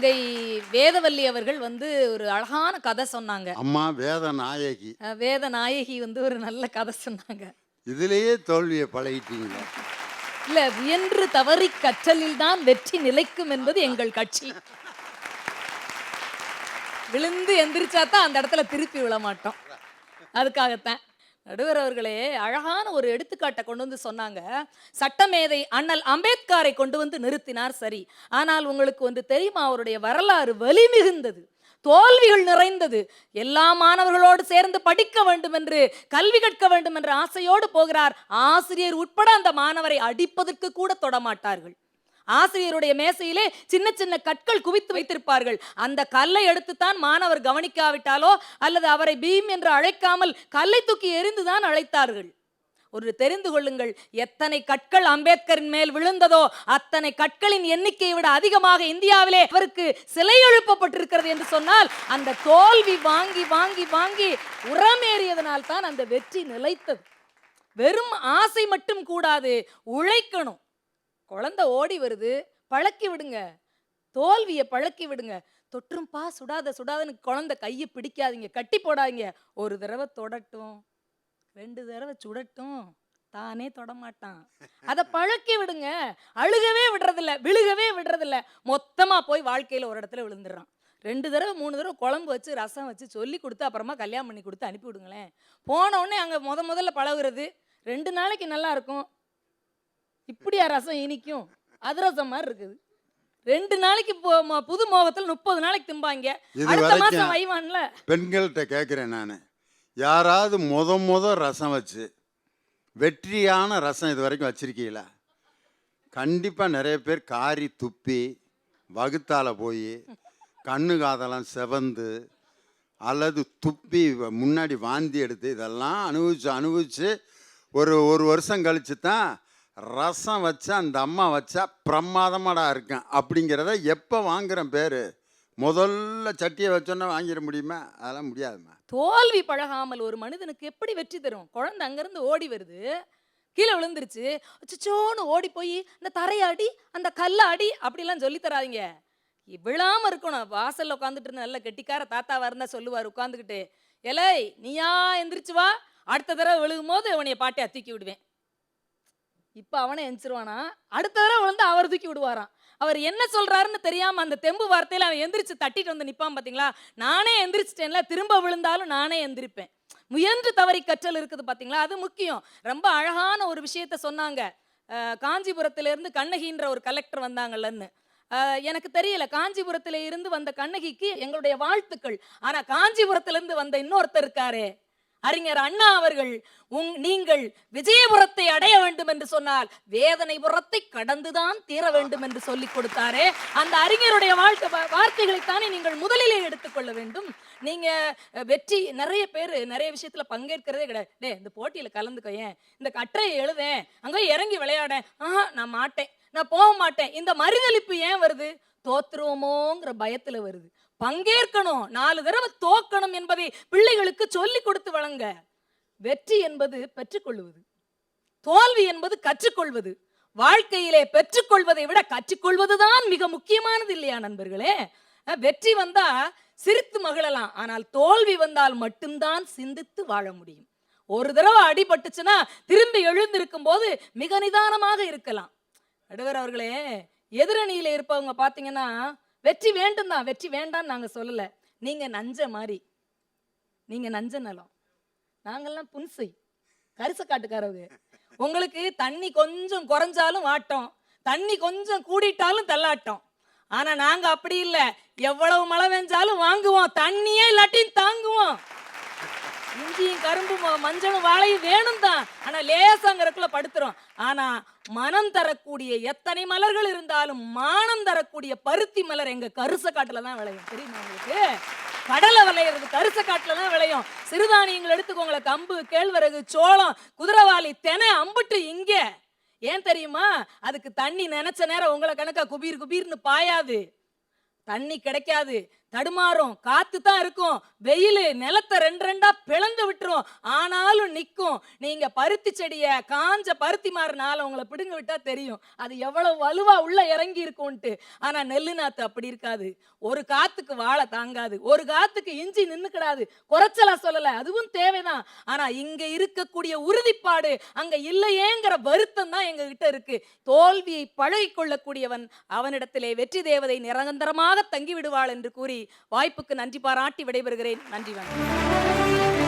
தங்கை வேதவல்லி அவர்கள் வந்து ஒரு அழகான கதை சொன்னாங்க. அம்மா வேத நாயகி. அஹ் வேத நாயகி வந்து ஒரு நல்ல கதை சொன்னாங்க. இதுலயே தோல்வியை பழகிட்டீங்களா? இல்ல வியன்று தவறி கற்றலில் தான் வெற்றி நிலைக்கும் என்பது எங்கள் கட்சி. விழுந்து எந்திரிச்சா தான் அந்த இடத்துல திருப்பி விழ மாட்டோம். அதுக்காகத்தான். நடுவர் அவர்களே அழகான ஒரு எடுத்துக்காட்டை கொண்டு வந்து சொன்னாங்க. சட்டமேதை அண்ணல் அம்பேத்கரை கொண்டு வந்து நிறுத்தினார் சரி. ஆனால் உங்களுக்கு வந்து தெரியுமா அவருடைய வரலாறு வலி மிகுந்தது தோல்விகள் நிறைந்தது. எல்லா மாணவர்களோடு சேர்ந்து படிக்க வேண்டும் என்று கல்வி கற்க வேண்டும் என்ற ஆசையோடு போகிறார். ஆசிரியர் உட்பட அந்த மாணவரை அடிப்பதற்கு கூட தொடமாட்டார்கள் ஆசிரியருடைய மேசையிலே சின்ன சின்ன கற்கள் குவித்து வைத்திருப்பார்கள். அந்த கல்லை எடுத்துத்தான் மாணவர் கவனிக்காவிட்டாலோ அல்லது அவரை பீம் என்று அழைக்காமல் கல்லை தூக்கி எறிந்துதான் அழைத்தார்கள். ஒரு தெரிந்து கொள்ளுங்கள் எத்தனை கற்கள் அம்பேத்கரின் மேல் விழுந்ததோ அத்தனை கற்களின் எண்ணிக்கையை விட அதிகமாக இந்தியாவிலே அவருக்கு சிலை எழுப்பப்பட்டிருக்கிறது என்று சொன்னால் அந்த தோல்வி வாங்கி வாங்கி வாங்கி உரமேறியதனால் தான் அந்த வெற்றி நிலைத்தது. வெறும் ஆசை மட்டும் கூடாது உழைக்கணும். குழந்தை ஓடி வருது பழக்கி விடுங்க. தோல்வியை பழக்கி விடுங்க. தொற்றும்பா சுடாத சுடாதன்னு குழந்தை கையை பிடிக்காதீங்க கட்டி போடாதீங்க. ஒரு தடவை தொடட்டும். ரெண்டு தடவை சுடட்டும். தானே தொடமாட்டான். அதை பழக்கி விடுங்க. அழுகவே விடுறதில்ல விழுகவே விடுறதில்ல. மொத்தமாக போய் வாழ்க்கையில் ஒரு இடத்துல விழுந்துடுறான். ரெண்டு தடவை மூணு தடவை குழம்பு வச்சு ரசம் வச்சு சொல்லி கொடுத்து அப்புறமா கல்யாணம் பண்ணி கொடுத்து அனுப்பி விடுங்களேன். போனவுடனே அங்கே முத முதல்ல பழகுறது ரெண்டு நாளைக்கு நல்லா இருக்கும். இப்படியா ரசம் இனிக்கும்? அதிரசம் மாதிரி இருக்குது. ரெண்டு நாளைக்கு புது மோகத்தில் முப்பது நாளைக்கு திம்பாங்க. அடுத்த மாசம் வைவான்ல? பெண்கள்கிட்ட கேட்குறேன் நான். யாராவது முத முத ரசம் வச்சு வெற்றியான ரசம் இது வரைக்கும் வச்சிருக்கீங்களா? கண்டிப்பாக நிறைய பேர் காரி துப்பி வகுத்தால போய் கண்ணு காதெல்லாம் செவந்து அல்லது துப்பி முன்னாடி வாந்தி எடுத்து இதெல்லாம் அனுபவிச்சு அனுபவிச்சு ஒரு ஒரு வருஷம் கழிச்சு தான் ரசம் வச்சா அந்த அம்மா வச்சா பிரமாதமாடா இருக்கேன். அப்படிங்கிறத எப்போ வாங்குறேன் பேர்? முதல்ல சட்டியை வச்சோன்னா வாங்கிட முடியுமா? அதெல்லாம் முடியாதும்மா. தோல்வி பழகாமல் ஒரு மனிதனுக்கு எப்படி வெற்றி தரும்? குழந்தை அங்கேருந்து ஓடி வருது. கீழே விழுந்துருச்சு. சிச்சோன்னு ஓடி போய் இந்த தரையாடி அந்த கல்லாடி அப்படிலாம் சொல்லி தராதிங்க. விழாம இருக்கணும். வாசல்ல உட்காந்துட்டு இருந்த நல்ல கெட்டிக்கார தாத்தா இருந்தா சொல்லுவார் உட்காந்துக்கிட்டு எலை நீயா எந்திரிச்சு வா. அடுத்த தடவை விழுகும் போது உனைய பாட்டியா தூக்கி விடுவேன். இப்போ அவனை எந்திரிச்சிருவானா? அடுத்த தடவை வந்து அவர் தூக்கி விடுவாராம். அவர் என்ன சொல்கிறாருன்னு தெரியாமல் அந்த தெம்பு வார்த்தையில் அவன் எந்திரிச்சு தட்டிட்டு வந்து நிற்பான் பார்த்தீங்களா நானே எந்திரிச்சிட்டேன்ல திரும்ப விழுந்தாலும் நானே எந்திரிப்பேன். முயன்று தவறி கற்றல் இருக்குது பார்த்தீங்களா அது முக்கியம். ரொம்ப அழகான ஒரு விஷயத்த சொன்னாங்க. காஞ்சிபுரத்திலேருந்து கண்ணகின்ற ஒரு கலெக்டர் வந்தாங்கல்லன்னு. எனக்கு தெரியல காஞ்சிபுரத்துல இருந்து வந்த கண்ணகிக்கு எங்களுடைய வாழ்த்துக்கள். ஆனால் காஞ்சிபுரத்திலேருந்து வந்த இன்னொருத்தர் இருக்காரே. அறிஞர் அண்ணா அவர்கள் உங் நீங்கள் விஜயபுரத்தை அடைய வேண்டும் என்று சொன்னால் வேதனைபுரத்தை கடந்துதான் தீர வேண்டும் என்று சொல்லிக் கொடுத்தாரே. அந்த அறிஞருடைய வாழ்க்கை வார்த்தைகளை வார்த்தைகளைத்தானே நீங்கள் முதலிலே எடுத்துக்கொள்ள வேண்டும். நீங்க வெற்றி நிறைய பேர் நிறைய விஷயத்துல பங்கேற்கிறதே கிடையாது. டே இந்த போட்டியில கலந்துக்கோ ஏன்? இந்த கற்றையை எழுதேன் அங்கே இறங்கி விளையாடேன். ஆஹா நான் மாட்டேன். நான் போக மாட்டேன். இந்த மறுதளிப்பு ஏன் வருது? தோத்துருவோமோங்கிற பயத்துல வருது. பங்கேற்கணும். நாலு தடவை தோக்கணும் என்பதை பிள்ளைகளுக்கு சொல்லி கொடுத்து வழங்க. வெற்றி என்பது பெற்றுக்கொள்வது. தோல்வி என்பது கற்றுக்கொள்வது. வாழ்க்கையிலே பெற்றுக்கொள்வதை விட கற்றுக்கொள்வதுதான் மிக முக்கியமானது இல்லையா நண்பர்களே? வெற்றி வந்தா சிரித்து மகிழலாம். ஆனால் தோல்வி வந்தால் மட்டும்தான் சிந்தித்து வாழ முடியும். ஒரு தடவை அடிபட்டுச்சுன்னா திரும்பி எழுந்திருக்கும் போது மிக நிதானமாக இருக்கலாம். நடுவர் அவர்களே எதிரணியில இருப்பவங்க பாத்தீங்கன்னா வெற்றி வேண்டும் தான் வெற்றி வேண்டாம்னு நாங்கள் சொல்லலை. நீங்கள் நஞ்ச மாதிரி நீங்கள் நஞ்ச நலம். நாங்கள்லாம் புன்சை கரிசக்காட்டுக்காரவங்க உங்களுக்கு தண்ணி கொஞ்சம் குறைஞ்சாலும் வாட்டோம் தண்ணி கொஞ்சம் கூடிட்டாலும் தள்ளாட்டம். ஆனா நாங்க அப்படி இல்லை. எவ்வளவு மழை பெஞ்சாலும் வாங்குவோம். தண்ணியே இல்லாட்டியும் தாங்குவோம். இஞ்சியும் கரும்பும் மஞ்சளும் வாழையும் வேணும் தான் ஆனா லேசாங்கிறதுக்குள்ள படுத்துறோம். ஆனா மனம் தரக்கூடிய எத்தனை மலர்கள் இருந்தாலும் மானம் தரக்கூடிய பருத்தி மலர் எங்க கருச காட்டுல தான் விளையும். தெரியுமா உங்களுக்கு? கடலை விளையிறது கருச காட்டுல தான் விளையும். சிறுதானியங்கள் எடுத்துக்கோங்களேன் கம்பு கேழ்வரகு சோளம் குதிரவாளி தெனை அம்புட்டு இங்கே. ஏன் தெரியுமா? அதுக்கு தண்ணி நினைச்ச நேரம் உங்களை கணக்கா குபீர் குபீர்னு பாயாது. தண்ணி கிடைக்காது. தடுமாறும். காத்து தான் இருக்கும். வெயில் நிலத்தை ரெண்டு ரெண்டா பிளந்து விட்டுரும். ஆனாலும் நிற்கும் நீங்க பருத்தி செடிய காஞ்ச பருத்தி மாறினால உங்களை பிடுங்க விட்டா தெரியும். அது எவ்வளவு வலுவா உள்ள இறங்கி இருக்கும்ட்டு ஆனா நெல்லு நாத்து அப்படி இருக்காது. ஒரு காத்துக்கு வாழை தாங்காது. ஒரு காத்துக்கு இஞ்சி நின்னுக்கிடாது. குறைச்சலா சொல்லல. அதுவும் தேவைதான். ஆனா இங்க இருக்கக்கூடிய உறுதிப்பாடு அங்க இல்லையேங்கிற வருத்தம் தான் எங்க கிட்ட இருக்கு. தோல்வியை பழகி கொள்ளக்கூடியவன் அவனிடத்திலே வெற்றி தேவதை நிரந்தரமாக தங்கி விடுவாள் என்று கூறி வாய்ப்புக்கு நன்றி பாராட்டி விடைபெறுகிறேன். நன்றி வணக்கம்.